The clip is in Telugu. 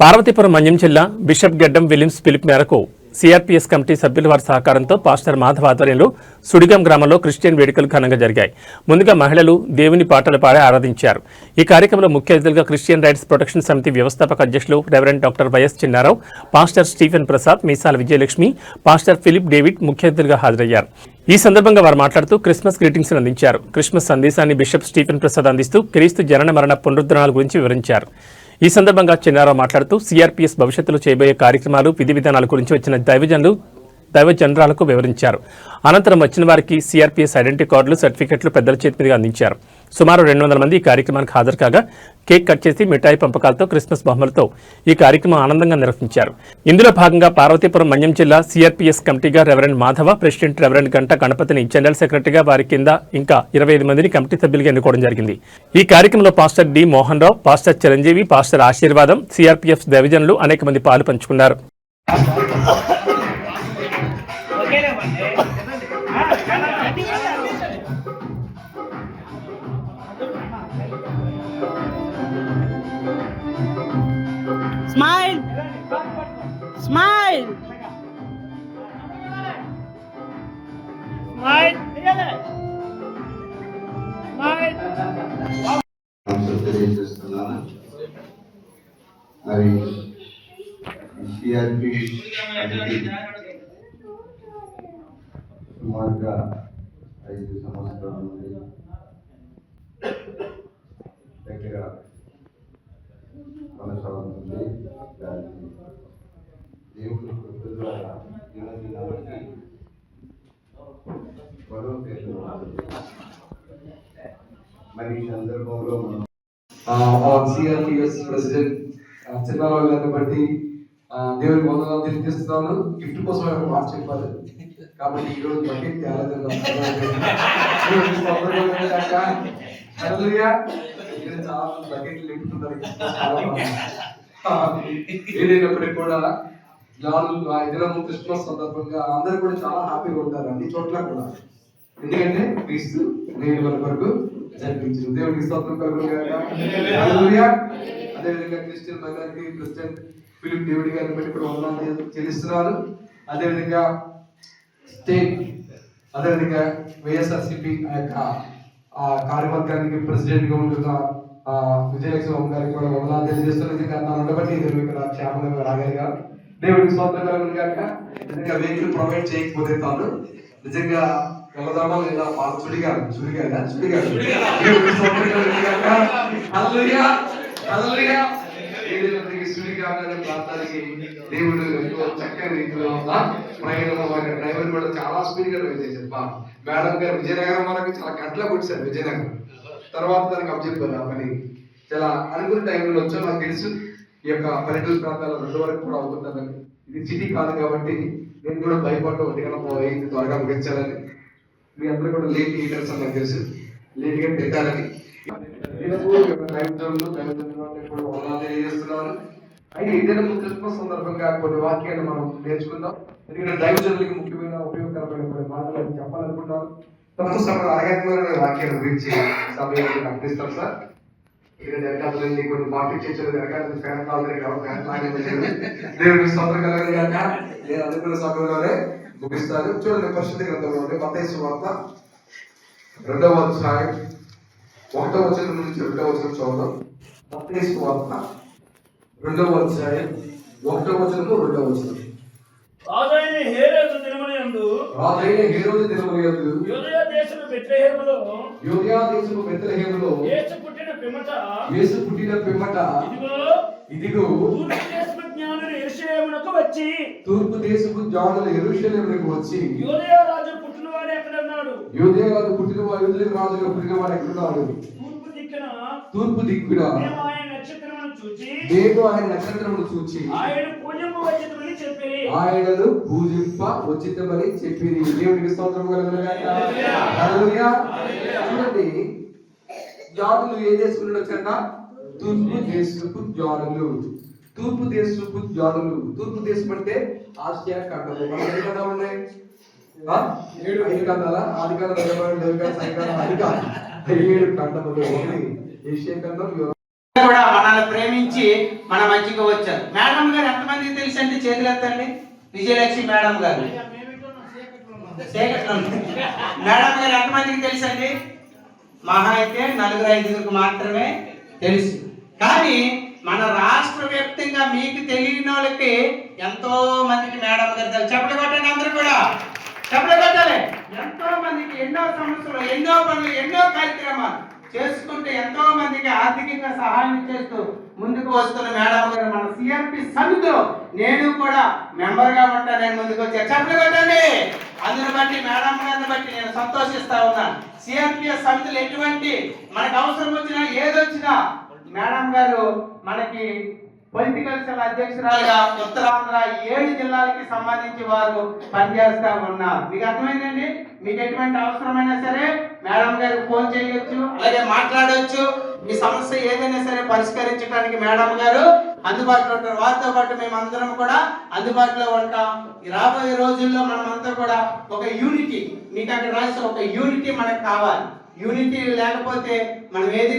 పార్వతీపురం మన్యం జిల్లా బిషప్ గడ్డం విలియమ్స్ పిలుపు మేరకు సిఆర్పీఎస్ కమిటీ సభ్యుల వారి సహకారంతో పాస్టర్ మాధవ్ ఆధ్వర్యంలో సుడిగం గ్రామంలో క్రిస్టియన్ వేడుకలు ఘనంగా జరిగాయి. ముందుగా మహిళలు దేవుని పాటలు పాడి ఆరాధించారు. ఈ కార్యక్రమంలో ముఖ్య అతిథులుగా క్రిస్టియన్ రైట్స్ ప్రొటెక్షన్ సమితి వ్యవస్థాపక అధ్యక్షులు reverend doctor YS Chinnarao pastor Stephen Prasad Meesala Vijayalakshmi pastor Philip David ముఖ్య అతిథులుగా హాజరయ్యారు. ఈ సందర్భంగా వారు మాట్లాడుతూ క్రిస్మస్ గ్రీటింగ్స్ అందించారు. క్రిస్మస్ సందేశాన్ని బిషప్ స్టీఫెన్ ప్రసాద్ అందిస్తూ క్రీస్తు జనన మరణ పునరుద్ధరణల గురించి వివరించారు. ఈ సందర్భంగా చిన్నారావు మాట్లాడుతూ సిఆర్పీఎస్ భవిష్యత్తులో చేయబోయే కార్యక్రమాలు విధి విధానాల గురించి వచ్చిన దైవజనులు దైవజనరాలకు వివరించారు. అనంతరం వచ్చిన వారికి సిఆర్పీఎస్ ఐడెంటిటీ కార్డులు సర్టిఫికెట్లు పెద్దల చేతి మీదుగా అందించారు. సుమారు రెండు వందల మంది ఈ కార్యక్రమానికి హాజరు కాగా కేక్ కట్ చేసి మిఠాయి పంపకాలతో క్రిస్మస్ బహుమలతో ఈ కార్యక్రమం ఆనందంగా నిర్వహించారు. ఇందులో భాగంగా పార్వతీపురం మన్యం జిల్లా సిఆర్పిఎస్ కమిటీగా రెవరెండ్ మాధవ ప్రెసిడెంట్ రెవరెండ్ గంట గణపతిని జనరల్ సెక్రటరీగా వారి కింద ఇంకా ఇరవై ఐదు మందిని కమిటీ సభ్యులుగా ఎన్నుకోవడం జరిగింది. ఈ కార్యక్రమంలో pastor D Mohan Rao pastor Chiranjeevi pastor Aseervadam CRPF దైవజనులు అనేక మంది పాలు పంచుకున్నారు. మరి సిఆర్పి సుమారుగా ఐదు సంవత్సరాల నుండి దగ్గర కొనసాగుతుంది దానికి దేవుని కృప ద్వారా దినదినానికి మరో పేరు మరి ఈ సందర్భంలో మనం సిఆర్పిఎస్ ప్రెసిడెంట్ చిన్నారావు గారిని బట్టి ఆ, దేవుని వందనాలు తెలియజేస్తున్నాను. గిఫ్ట్ కోసం ఆయన ఒక మాట చెప్పాలి. కాబట్టి ఈ రోజు బకెట్ తేలేదు చాలా ఏదైనప్పటికీ కూడా జాన్ ఆ దినము క్రిస్మస్ సందర్భంగా అందరూ కూడా చాలా హ్యాపీగా ఉంటారు అన్ని చోట్ల కూడా. ఎందుకంటే క్రీస్తు నేను వరకు వరకు జరిపించింది దేవుడికి స్తోత్రం. హల్లెలూయా. అదేవిధంగా Christian minority president Philip David గారిని బట్టి కూడా వందనాలు చెల్లిస్తున్నాను అదేవిధంగా స్టేట్ అదేవిధంగా వైఎస్ఆర్సిపి ఆ యొక్క కార్యవర్గానికి ప్రెసిడెంట్గా ఉంటున్న విజయలక్ష్మి గారికి కూడా వందనాలు తెలియజేస్తున్నాను ఎందుకంటే నా ఉండబట్టి ఇద్దరు ఇక్కడ క్షేమంగా రాగలిగారు దేవుడికి స్తోత్రం కలుగును గాక. నిజంగా వెహికల్ ప్రొవైడ్ చేయకపోతే తాను నిజంగా వెళదామా లేదా ఏదైనప్పటికీ సుడిగారు అనే ప్రాంతానికి దేవుడు ఎంతో చక్కని రీతిలో ప్రయాణం వారి డ్రైవర్ కూడా చాలా స్పీడ్గా డ్రైవ్ చేశారు. బా మేడం గారు విజయనగరం వరకు చాలా గంటల కొట్టారు విజయనగరం. తర్వాత దానికి అబ్జెక్ట్ ఆ పని. చాలా అనుకున్న టైంలో వచ్చా. నాకు తెలుసు ఈ యొక్క పల్లెటూరు ప్రాంతాల రెండు వరకు కూడా అవుతుంటారని ఇది సిటీ కాదు కాబట్టి నేను కూడా భయపడ్డా ఒకటికన్నా పోయి త్వరగా ముగించాలని. మీ అందరూ కూడా లేట్ ఈటర్స్ అని నాకు తెలుసు. లేట్గా పెట్టాలని అయితే ఈ క్రిస్మస్ సందర్భంగా కొన్ని వాక్యాలు మనం నేర్చుకుందాం. ఎందుకంటే దైవజనులకి ముఖ్యమైన ఉపయోగకరమైన కొన్ని మాటలు చెప్పాలనుకుంటున్నాను. తప్పు సమయంలో అరగంటలోనే వాక్యాల గురించి సమయాన్ని అందిస్తాం సార్. ఇక్కడ వెనకాలండి కొన్ని మార్కెట్ చర్చలు వెనకాల ఫ్యాన్ కావాలి కాబట్టి ఫ్యాన్ లాగే దేవుడికి సొంత కలగలి కాక నేను అనుకున్న సమయంలోనే ముగిస్తాను చూడండి పరిశుద్ధ గ్రంథంలోనే మతేసు వార్త రెండవ అధ్యాయం ఒకటో వచనం నుంచి రెండవ వచనం చూద్దాం మతేసు వార్త రెండవ అధ్యాయం ఒకటో వచనము రెండవ వచనం. రాజైన హేరోదు దినములందు రాజైన హేరోదు దినములందు యూదయ దేశము బెత్లెహేములో యోగ్యా దేశము బెత్లెహేములో యేసు పుట్టిన పిమ్మట యేసు పుట్టిన పిమ్మట ఇదిగో జ్ఞానులు యెరూషలేమునకు వచ్చి తూర్పు దేశపు జానులు ఎరుషలేములకు వచ్చి యూదయ రాజు పుట్టినవాడు ఎక్కడ ఉన్నాడు యోధేవాడు పుట్టిన వాడు యూదులకు రాజుగా పుట్టిన వాడు ఎక్కడున్నాడు? తూర్పు దిక్కున తూర్పు దిక్కున మేము ఆయన నక్షత్రమును చూచి నేను ఆయన నక్షత్రమును చూచి ఆయన పూజము వచ్చిందని చెప్పి ఆయనను పూజింప దేవునికి స్తోత్రం. చూడండి జానులు ఏం చేసుకున్నాడు వచ్చాక తూర్పు దేశపు జానులు. తూర్పు దేశపు జానులు తూర్పు దేశం అంటే ఆసియా ఖండము మనకి ఎన్ని ఖండాలు ఉన్నాయి? ఏడు ఐదు ఖండాలా? ఆది ఖండం ఇరవై రెండు సాయంకాలం అది ఏడు ఖండములు ఏషియా ఖండం కూడా మనల్ని ప్రేమించి మన మంచిగా వచ్చారు. మేడం గారు ఎంతమందికి తెలుసు అంటే చేతులు ఎత్తండి. విజయలక్ష్మి మేడం గారు. మేడం గారు ఎంతమందికి తెలుసు అండి? మహా అయితే నలుగురు ఐదుగురికి మాత్రమే తెలుసు. కానీ మన రా వ్యాప్తంగా మీకు తెలియని వాళ్ళకి ఎంతో మందికి మేడం గారు తెలుసు చెప్పలు కొట్టండి అందరూ కూడా. చెప్పలు కొట్టాలి. ఎంతో మందికి ఎన్నో సమస్యలు ఎన్నో పనులు ఎన్నో కార్యక్రమాలు చేసుకుంటే ఎంతో మందికి ఆర్థికంగా సహాయం చేస్తూ ముందుకు వస్తున్న మేడం గారు మన సిఆర్పి సమితిలో నేను కూడా మెంబర్గా ఉంటా నేను ముందుకు వచ్చాను చెప్పలు కొట్టండి. అందుని బట్టి మేడం గారిని బట్టి నేను సంతోషిస్తా ఉన్నాను. సిఆర్పిఎస్ సమితిలో ఎటువంటి మనకు అవసరం వచ్చినా ఏదొచ్చినా మేడం గారు మనకి పొలిటికల్ సెల్ అధ్యక్షురాలుగా ఉత్తరాంధ్ర ఏడు జిల్లాలకి సంబంధించి వారు పనిచేస్తా ఉన్నారు. మీకు అర్థమైందండి? మీకు ఎటువంటి అవసరమైనా సరే మేడం గారికి ఫోన్ చేయొచ్చు అలాగే మాట్లాడవచ్చు మీ సమస్య ఏదైనా సరే పరిష్కరించడానికి మేడం గారు అందుబాటులో ఉంటారు. వారితో పాటు మేము అందరం కూడా అందుబాటులో ఉంటాం. ఈ రాబోయే రోజుల్లో మనమంతా కూడా ఒక యూనిటీ మీకు అక్కడ రాసి ఒక యూనిటీ మనకు కావాలి. యూనిటీ లేకపోతే మనం ఏది